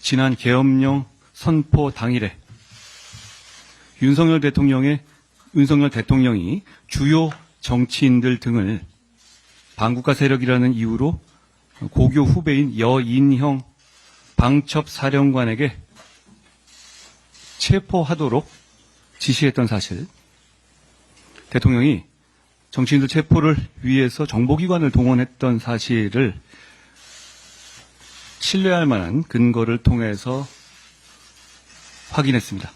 지난 계엄령 선포 당일에 윤석열 대통령의 윤석열 대통령이 주요 정치인들 등을 반국가 세력이라는 이유로 고교 후배인 여인형 방첩 사령관에게 체포하도록 지시했던 사실, 대통령이 정치인들 체포를 위해서 정보기관을 동원했던 사실을 신뢰할 만한 근거를 통해서 확인했습니다.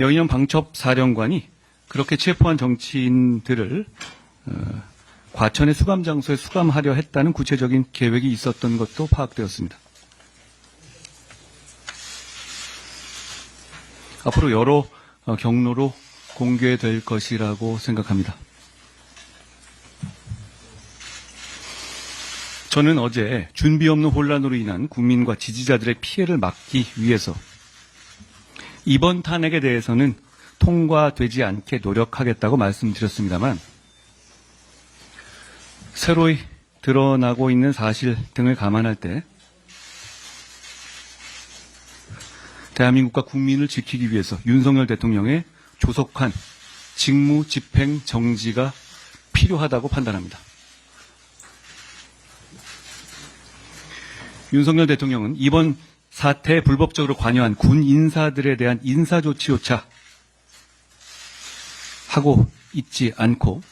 여인형 방첩 사령관이 그렇게 체포한 정치인들을 어, 과천의 수감 장소에 수감하려 했다는 구체적인 계획이 있었던 것도 파악되었습니다. 앞으로 여러 어, 경로로 공개될 것이라고 생각합니다. 저는 어제 준비 없는 혼란으로 인한 국민과 지지자들의 피해를 막기 위해서 이번 탄핵에 대해서는 통과되지 않게 노력하겠다고 말씀드렸습니다만 새로이 드러나고 있는 사실 등을 감안할 때 대한민국과 국민을 지키기 위해서 윤석열 대통령의 조속한 직무 집행 정지가 필요하다고 판단합니다. 윤석열 대통령은 이번 사태에 불법적으로 관여한 군 인사들에 대한 인사 조치조차 하고 있지 않고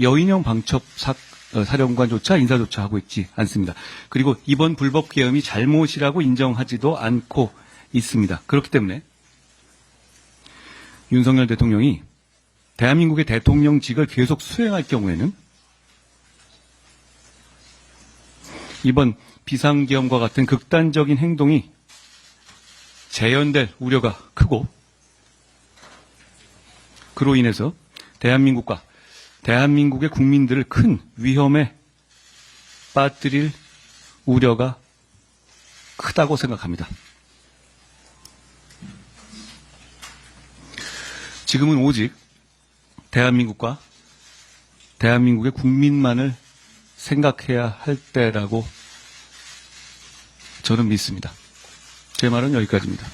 여인형 방첩 사, 어, 사령관조차 인사조차 하고 있지 않습니다. 그리고 이번 불법 계엄이 잘못이라고 인정하지도 않고 있습니다. 그렇기 때문에 윤석열 대통령이 대한민국의 대통령직을 계속 수행할 경우에는 이번 비상계엄과 같은 극단적인 행동이 재현될 우려가 크고 그로 인해서 대한민국과 대한민국의 국민들을 큰 위험에 빠뜨릴 우려가 크다고 생각합니다. 지금은 오직 대한민국과 대한민국의 국민만을 생각해야 할 때라고 저는 믿습니다. 제 말은 여기까지입니다.